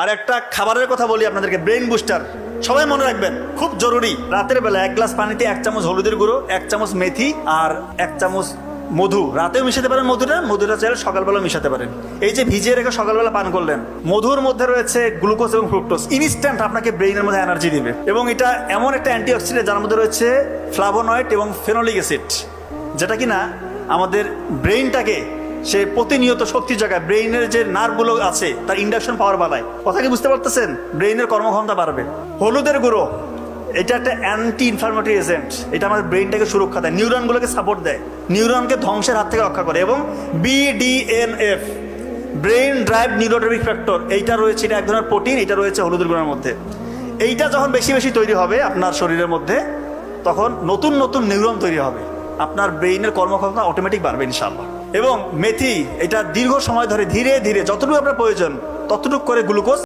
আর একটা খাবারের কথা বলি আপনাদেরকে ব্রেন বুস্টার সবাই মনে রাখবেন, খুব জরুরি। রাতের বেলা এক গ্লাস পানিতে এক চামচ হলুদের গুঁড়ো, এক চামচ মেথি আর এক চামচ মধু। রাতেও মিশাতে পারেন মধুটা মধুটা চাইলে সকালবেলা মিশাতে পারেন। এই যে ভিজিয়ে রেখে সকালবেলা পান করলেন, মধুর মধ্যে রয়েছে গ্লুকোজ এবং ফ্রুক্টোজ। ইনস্ট্যান্ট আপনাকে ব্রেইনের মধ্যে এনার্জি দিবে। এবং এটা এমন একটা অ্যান্টিঅক্সিডেন্ট যার মধ্যে রয়েছে ফ্লাভোনয়েড এবং ফেনোলিক অ্যাসিড যেটা কিনা আমাদের ব্রেইনটাকে সে প্রতিনিয়ত শক্তি জায়গায় ব্রেইনের যে নার্ভগুলো আছে, তার ইন্ডাকশন পাওয়ার বাড়ায়। কথা কি বুঝতে পারতেছেন? ব্রেইনের কর্মক্ষমতা বাড়বে। হলুদের গুঁড়ো, এটা একটা অ্যান্টি ইনফ্লামেটরি এজেন্ট এটা আমাদের ব্রেইনটাকে সুরক্ষা দেয় নিউরনগুলোকে সাপোর্ট দেয়। নিউরনকে ধ্বংসের হাত থেকে রক্ষা করে এবং BDNF brain derived neurotrophic factor এইটা রয়েছে, এটা এক ধরনের প্রোটিন এটা রয়েছে হলুদের গুঁড়োর মধ্যে। এইটা যখন বেশি বেশি তৈরি হবে আপনার শরীরের মধ্যে, তখন নতুন নতুন নিউরন তৈরি হবে। আপনার ব্রেইনের কর্মক্ষমতা অটোমেটিক বাড়বে ইনশাল্লাহ এবং মেথি এটা দীর্ঘ সময় ধরে ধীরে ধীরে যতটুকু আপনার প্রয়োজন ততটুকু করে গ্লুকোজ